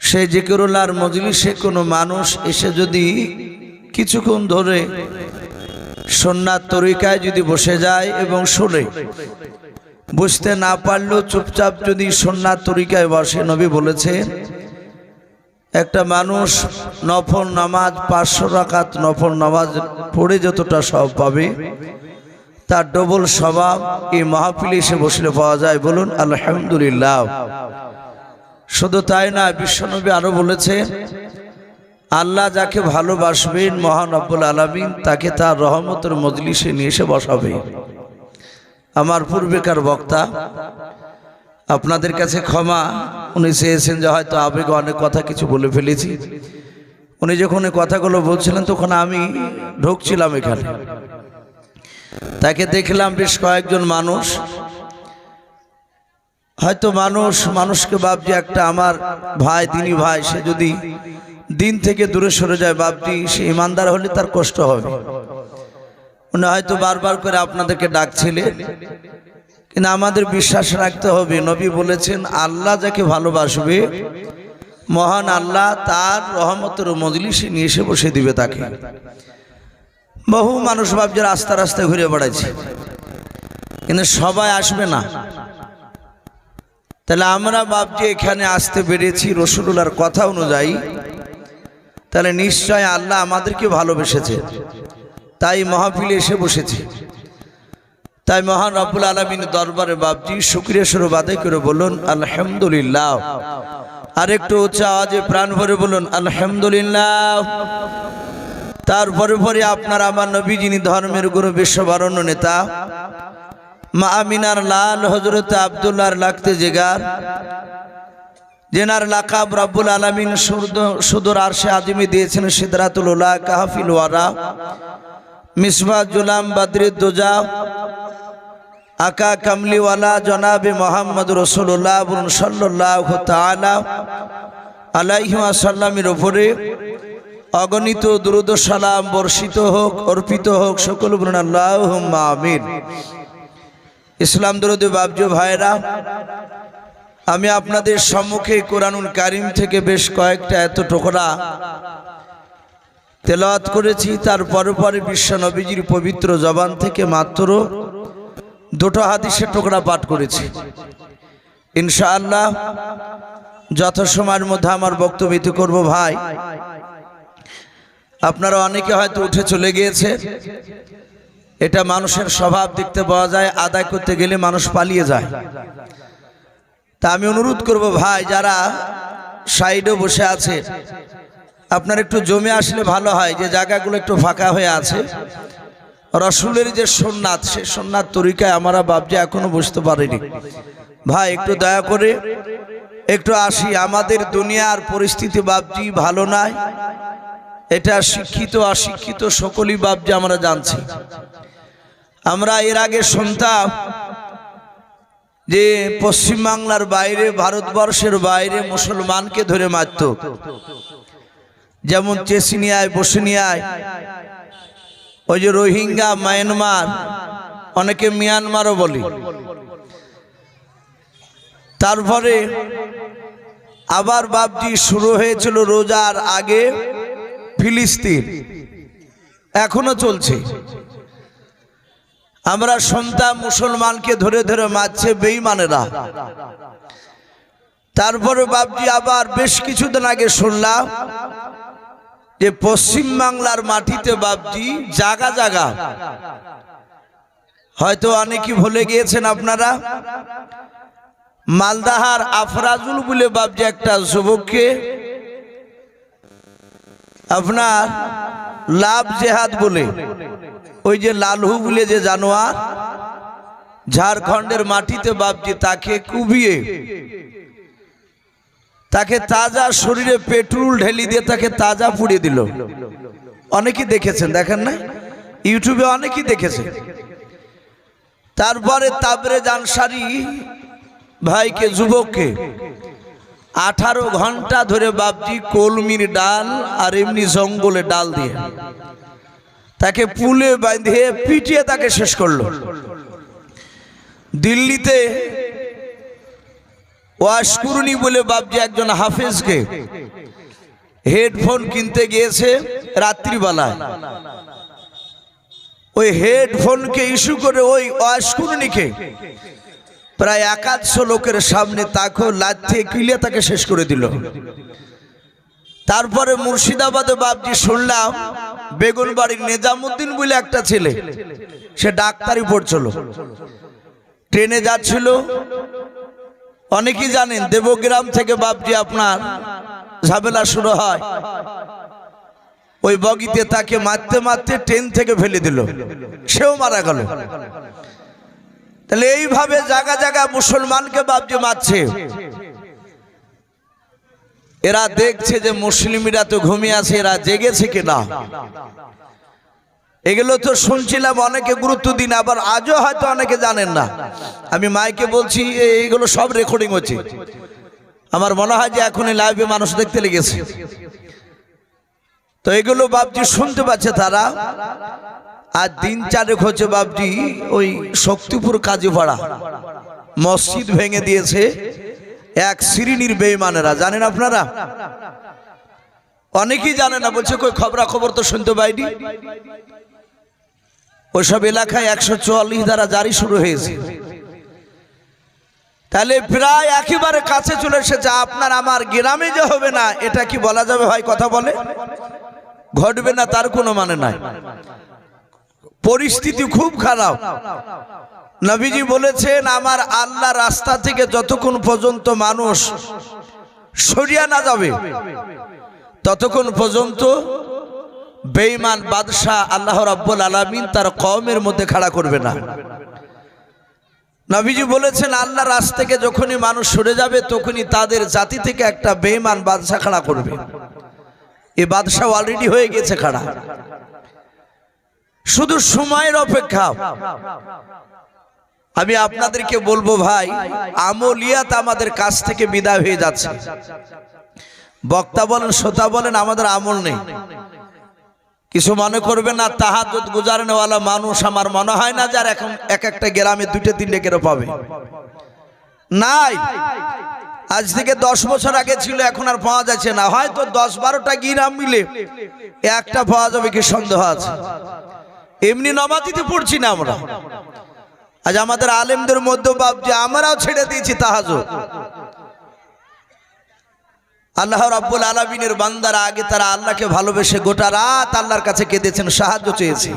সে জিকিরুল্লাহর মজলিসে কোনো মানুষ এসে যদি কিছুক্ষণ ধরে সন্ন্যার তরিকায় যদি বসে যায় এবং শোনে, বুঝতে না পারলেও চুপচাপ যদি সন্ন্যার তরিকায় বসে, নবী বলেছে একটা মানুষ নফল নামাজ, পাঁচশো রাকাত নফল নামাজ পড়ে যতটা সব পাবে, তার ডবল স্বভাব এই মাহফিলে এসে বসলে পাওয়া যায়। বলুন, আলহামদুলিল্লাহ। শুধু তাই না, বিশ্বনবী আরও বলেছে, আল্লাহ যাকে ভালোবাসবেন মহান আব্বুল আলমিন, তাকে তার রহমতের মজলিসে নিয়ে এসে বসাবে। আমার পূর্বেকার বক্তা, আপনাদের কাছে ক্ষমা, উনি চেয়েছেন যে হয়তো আবেগে অনেক কথা কিছু বলে ফেলেছি। উনি যখন কথাগুলো বলছিলেন, তখন আমি ঢুকছিলাম এখানে। তাকে দেখলাম বেশ কয়েকজন মানুষ হয়তো মানুষ, মানুষকে ভাবছি একটা আমার ভাই, দিনী ভাই, সে যদি দিন থেকে দূরে সরে যায় বাপটি সে ইমানদার হলে তার কষ্ট হবে। উনি হয়তো বারবার করে আপনাদেরকে ডাকছিলেন, কিন্তু আমাদের বিশ্বাস রাখতে হবে, নবী বলেছেন, আল্লাহ যাকে ভালোবাসবে, মহান আল্লাহ তার রহমতের মজলিসে নিয়ে এসে বসে দিবে তাকে। বহু মানুষ ভাবছে রাস্তা রাস্তায় ঘুরে বেড়াচ্ছে কিন্তু সবাই আসবে না। তাহলে আমরা ভাবছি এখানে আসতে পেরেছি রসুল্লার কথা অনুযায়ী। তাহলে নিশ্চয় আল্লাহ আমাদেরকে ভালোবেসেছে। তাই মহাফিলে এসে বসেছি। তাই মহান রব্বুল আলমিন দরবারে বাপজি স্বরূপ আদায় করে বলুন আলহামদুলিল্লাহ। আর একটু উচ্চ আওয়াজে প্রাণ ভরে বলুন আলহামদুলিল্লাহ। তারপরে পরে আপনার আমার নবী যিনি ধর্মের গুরু, বিশ্ববরণ্য নেতা মা আমিনার লাল হজরত আবদুল্লাহর লাগতে জেগার জেনার লাকাব রব্বুল আলমিন সুদূর আরশে আদিমি দিয়েছেন সিদরাতুল উল্লাহ কাহাফিল ওয়ারা মিসবা জুলাম বাদরিদ দোজা, আকা কামলিওয়ালা জনাবে মোহাম্মদ রসুল্লাহ সাল্লাহ তালা আলাইসাল্লামের ওপরে অগণিত দ্রুদ সালাম বর্ষিত হোক, অর্পিত হোক, সকল বলুন আল্লাহ আমিন। ইসলাম দরুদ বাবজু ভাইরা, আমি আপনাদের সম্মুখে কোরআনুল কারিম থেকে বেশ কয়েকটা এত টোকরা তেলাওয়াত করেছি, তার পরে পরে বিশ্ব নবীজির পবিত্র জবান থেকে মাত্র দুটো হাদিসের টুকরা পাঠ করেছি। ইনশাআল্লাহ যথাসময়ের মধ্যে আমার বক্তব্য ইতি করব ভাই। আপনারা অনেকে হয়তো উঠে চলে গিয়েছে। এটা মানুষের স্বভাব দেখতে পাওয়া যায়, আদায় করতে গেলে মানুষ পালিয়ে যায়। তা আমি অনুরোধ করব ভাই, যারা সাইডে বসে আছে, আপনার একটু জমে আসলে ভালো হয়, যে জায়গাগুলো একটু ফাঁকা হয়ে আছে। রসুলের যে সোননাথ, সে সোননাথ তরিকায় আমরা বাবজি এখনও বুঝতে পারিনি। ভাই, একটু দয়া করে একটু আসি, আমাদের দুনিয়ার পরিস্থিতি বাবজি ভালো নাই, এটা শিক্ষিত, অশিক্ষিত সকলই বাবজি আমরা জানছি। আমরা এর আগে শুনতাম যে পশ্চিমবাংলার বাইরে, ভারতবর্ষের বাইরে মুসলমানকে ধরে মারত। যেমন চেসিনিয়ায়, বসিনিয়ায়, ওই যে রোহিঙ্গা, মায়ানমার, অনেকে মিয়ানমারও বলি। তারপরে আবার বাবজি শুরু হয়েছিল রোজার আগে ফিলিস্তিন। এখনও চলছে। আমরা সন্তান মুসলমানকে ধরে ধরে মারছে বেইমানেরা তারপরে বাবজি আবার বেশ কিছুদিন আগে শুনলাম যে পশ্চিম বাংলার মাটিতে বাবজি জাগা জাগা। হয়তো অনেকে ভুলে গিয়েছেন আপনারা। মালদাহার আফরাজুল বলে বাবজি একটা যুবককে আপনার লাভ জেহাদ বলে। ওই যে লালহু বলে যে জানোয়ার, ঝাড়খণ্ডের মাটিতে বাবজি তাকে কুবিয়ে, তাকে তাজা শরীরে পেট্রোল ঢেলি দিয়ে তাকে তাজা পুড়িয়ে দিল। অনেকেই দেখেছেন, দেখেন না? ইউটিউবে অনেকেই দেখেছেন তারপরে তাবরে জানসারি ভাইকে, যুবককে, আঠারো ঘণ্টা ধরে বাপজি কলমির ডাল আর এমনি জঙ্গলে ডাল দিয়ে। তাকে পুলে বাঁধিয়ে পিটিয়ে তাকে শেষ করল। দিল্লিতে ওয়াশকুরুনি বলে বাপজি একজন হাফেজকে হেডফোন কিনতে গিয়েছে রাত্রিবেলায় ওই হেডফোনকে ইস্যু করে ওই অস্কুরনিকে প্রায় একাদশো লোকের সামনে তাকে লাথে কিলে তাকে শেষ করে দিল। তারপরে মুর্শিদাবাদে বাপজি শুনলাম বেগুনবাড়ির নেজামুদ্দিন বলে একটা ছেলে, সে ডাক্তারি পড়ছিল। ট্রেনে যাচ্ছিল। অনেকেই জানেন, দেবগ্রাম থেকে বাপজি আপনার ঝামেলা শুরু হয়। ওই বগিতে তাকে মারতে মারতে ট্রেন থেকে ফেলে দিল। সেও মারা গেল। তাহলে এইভাবে জায়গা জায়গা মুসলমানকে বাপজি মারছে। এরা দেখছে যে মুসলিমরা তো ঘুমিয়ে আছে, এরা জেগেছে কিনা? এগুলো তো শুনছিলাম, অনেকে গুরুত্ব দিন আবার আজও হয়তো অনেকে জানেন না। আমি মাইকে বলছি এইগুলো সব রেকর্ডিং হচ্ছে। আমার মনে হয় যে এখন এই লাইভে মানুষ দেখতে লেগেছে। তো এগুলো বাপজি শুনতে পাচ্ছে তারা। আর দিন চারেক হচ্ছে বাপজি ওই শক্তিপুর কাজীপাড়া। মসজিদ ভেঙে দিয়েছে। এক শ্রেণির বেইমানেরা জানেন আপনারা? অনেকেই জানে না, বলছে, কই খবরা খবর তো শুনতে পাইনি? ওইসব এলাকায় একশো চুয়াল্লিশ দ্বারা জারি শুরু হয়েছে। তাহলে প্রায় একেবারে কাছে চলে এসেছে, আপনার আমার গ্রামে যে হবে না, এটা কি বলা যাবে ভাই কথা বলে? ঘটবে না, তার কোনো মানে নাই। পরিস্থিতি খুব খারাপ। নবীজি বলেছেন, আমার আল্লাহ রাস্তা থেকে যতক্ষণ পর্যন্ত মানুষ সরিয়া না যাবে, ততক্ষণ পর্যন্ত বেঈমান বাদশাহ আল্লাহ রাব্বুল আলামিন তার কওমের মধ্যে খাড়া করবে না। নবীজি বলেছেন, আল্লাহ রাস থেকে যখনই মানুষ সরে যাবে, তখনই তাদের জাতি থেকে একটা বেঈমান বাদশাহ খাড়া করবে। এই বাদশাহ অলরেডি হয়ে গেছে খাড়া। শুধু সময়ের অপেক্ষা। আমি আপনাদেরকে বলব ভাই, আমলিয়াত আমাদের কাছ থেকে বিদায় হয়ে যাচ্ছে। বক্তা বলেন, শ্রোতা বলেন, আমাদের আমল নেই। কিছু মনে করবে না তাহাজুদ গুজারনেওয়ালা মানুষ আমার মনে হয় না যার এখন এক একটা গ্রামে দুইটা, তিনটে কেরো পাবে। নাই। আজ থেকে দশ বছর আগে ছিল, এখন আর পাওয়া যাচ্ছে না। হয়তো দশ বারোটা গ্রাম মিলে একটা পাওয়া যাবে কি সন্দেহ আছে। এমনি নমাতিতে পড়ছি না আমরা। আজ আমাদের আলেমদের মধ্যে ভাবছি আমরাও ছেড়ে দিয়েছি তাহাজুদ আল্লাহ রাব্বুল আলামিনের বান্দারা আগে তারা আল্লাহকে ভালোবেসে গোটা রাত আল্লাহর কাছে কেঁদেছেন, সাহায্য চেয়েছে।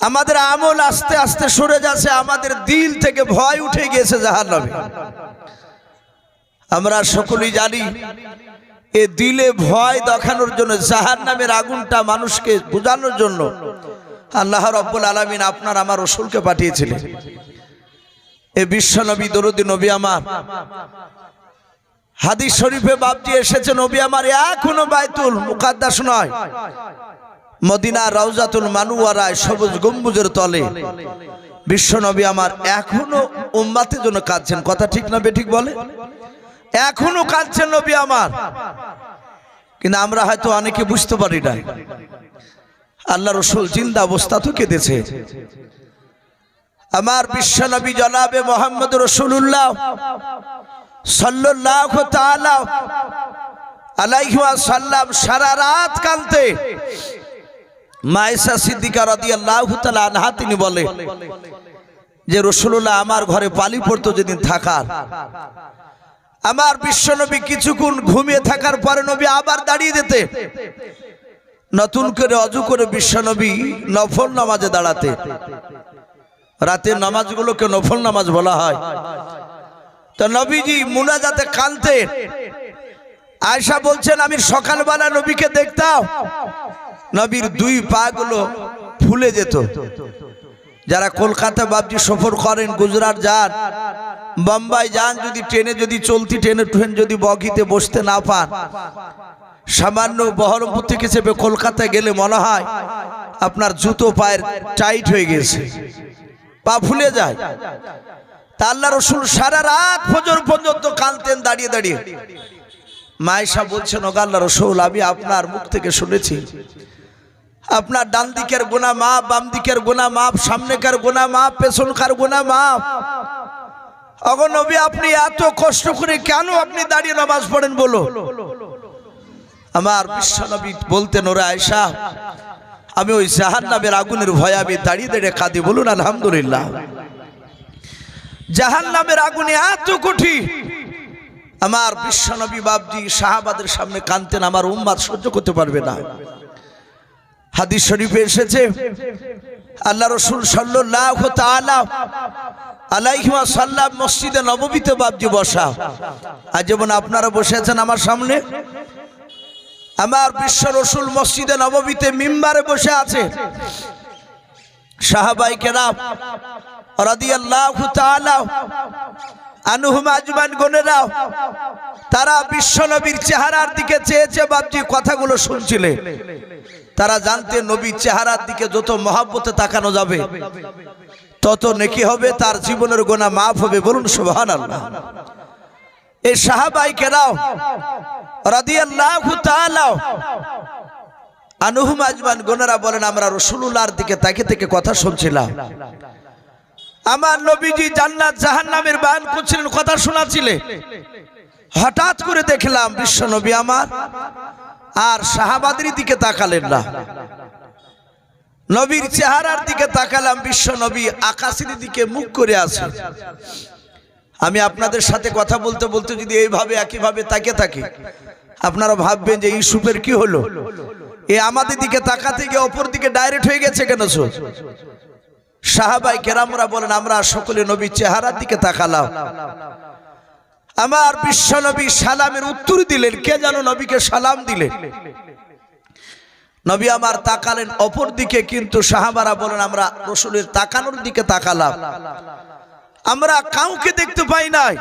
আমাদের আমল আস্তে আস্তে সরে যাচ্ছে, আমাদের দিল থেকে ভয় উঠে গিয়েছে জাহার নামে আমরা সকলেই জানি, এ দিলে ভয় দেখানোর জন্য জাহার নামের আগুনটা মানুষকে বোঝানোর জন্য আল্লাহ রব্বুল আলামিন আপনার আমার রসুলকে পাঠিয়েছিলেন। এ বিশ্বনবী দরুদি নবী আমার। হাদিস শরীফে বাপজি এসেছে, নবী আমার এখনও বাইতুল মুকাদ্দাস নয়। মদিনা রওজাতুল মানুয়ারায় সবুজ গম্বুজের তলে। বিশ্ব নবী আমার এখনও উম্মাতের জন্য কাঁদছেন। কথা ঠিক না বেঠিক বলে? এখনও কাঁদছেন নবী আমার। কিন্তু আমরা হয়তো অনেকে বুঝতে পারি না আল্লাহ রসুল জিন্দা অবস্থা তো কেঁদেছে। আমার বিশ্ব নবী জনাবে মোহাম্মদ রসুল্লাহ সাল্লাল্লাহু তাআলা আলাইহি ওয়াসাল্লাম সারা রাত কাঁদতে মায়েশা সিদ্দিকা রাদিয়াল্লাহু তাআলা আনহা তিনি বলে যে রসুল্লাহ আমার ঘরে পালি পড়তো যেদিন থাকার। আমার বিশ্বনবী কিছুক্ষণ ঘুমিয়ে থাকার পরে নবী আবার দাঁড়িয়ে যেতে। নতুন করে অজু করে বিশ্বনবী নফল নামাজে দাঁড়াতে। রাতের নামাজগুলোকে নফল নামাজ বলা হয়। তো নবীজি মুনাজাতে কানতে আয়সা বলছেন, আমি সকালবেলা নবীকে দেখতাম। নবীর দুই পা গুলো ফুলে যেত। যারা কলকাতা বাবজি সফর করেন, গুজরাট যান, বোম্বাই যান, যদি ট্রেনে যদি চলতি, ট্রেনে ট্রেন যদি বগিতে বসতে না পান সামান্য বহরমপুর চেপে কলকাতায় গেলে মনে হয় আপনার জুতো পায়ের টাইট হয়ে গেছে। পা ফুলে যায়। তা আল্লাহ রসুল সারা রাত ফজর পর্যন্ত কানতেন দাঁড়িয়ে দাঁড়িয়ে। মায়েশা বলছেন, ওগা আল্লাহ রসুল, আমি আপনার মুখ থেকে শুনেছি। আপনার ডান দিকের গোনা মাপ, বাম দিকের গোনা মাপ, সামনেকার গোনা মাপ, পেছনকার গোনা মাপ। অগো নবী, আপনি এত কষ্ট করে কেন আপনি দাঁড়িয়ে নামাজ পড়েন বলো? আমার বিশ্বনবী বলতেন, ওরা আয়সা আমি ওই জাহান নামের আগুনের ভয়ে আমি দাঁড়িয়ে দাঁড়িয়ে কাঁদি। বলুন, আলহামদুলিল্লাহ। জাহান নামের আগুনে এত কঠিন আমার বিশ্বনবী বাবজি শাহাবাদের সামনে কানতেন আমার উম্মাদ সহ্য করতে পারবে না। হাদিস শরীফে এসেছে, আল্লাহ রসুল সাল্লাহ তাআলা আলাইহি সাল্লাম মসজিদে নববীতে বাবজি বসা। আর যেমন আপনারা বসে আছেন আমার সামনে আমার বিশ্ব রসুল মসজিদে নববীতে মিম্বারে বসে আছে। সাহাবাই কেরাম আজমান তারা বিশ্ব নবীর চেহারার দিকে চেয়েছে বাবজি কথাগুলো শুনছিলে তারা জানতে নবীর চেহারার দিকে যত মহাব্বতে তাকানো যাবে, তত নেকি হবে, তার জীবনের গোনা মাফ হবে। বলুন সুবহানাল্লাহ। এই সাহাবাই কেরাও রাদিয়াল্লাহু তাআলা আনুহুম আজমান গোনারা বলেন, আমরা রসুলুল্লাহর দিকে তাকে কথা শুনছিলাম। আমার জান্নাত জাহান্নামের বায়ান করছিলেন, কথা হঠাৎ করে দেখলাম, বিশ্ব নবী আমার, আর শাহাবাদের দিকে তাকালেন না। নবীর চেহারার দিকে তাকালাম, বিশ্ব নবী আকাশের দিকে মুখ করে আছে। আমি আপনাদের সাথে কথা বলতে বলতে যদি এইভাবে, একইভাবে তাকে থাকি, আপনারা ভাববেন যে ইউসুফের কি হলো? এ আমাদের দিকে তাকাতে গিয়ে অপর দিকে ডাইরেক্ট হয়ে গেছে কেন সো? সাহাবাই কেরামরা বলেন, আমরা সকলে নবীর চেহারার দিকে তাকালাম। আমার বিশ্ব নবী সালামের উত্তর দিলেন, কে যেন নবীকে সালাম দিলেন। নবী আমার তাকালেন অপর দিকে, কিন্তু সাহাবারা বলেন, আমরা রসুলের তাকানোর দিকে তাকালাম। আমরা কাউকে দেখতে পাই নাই।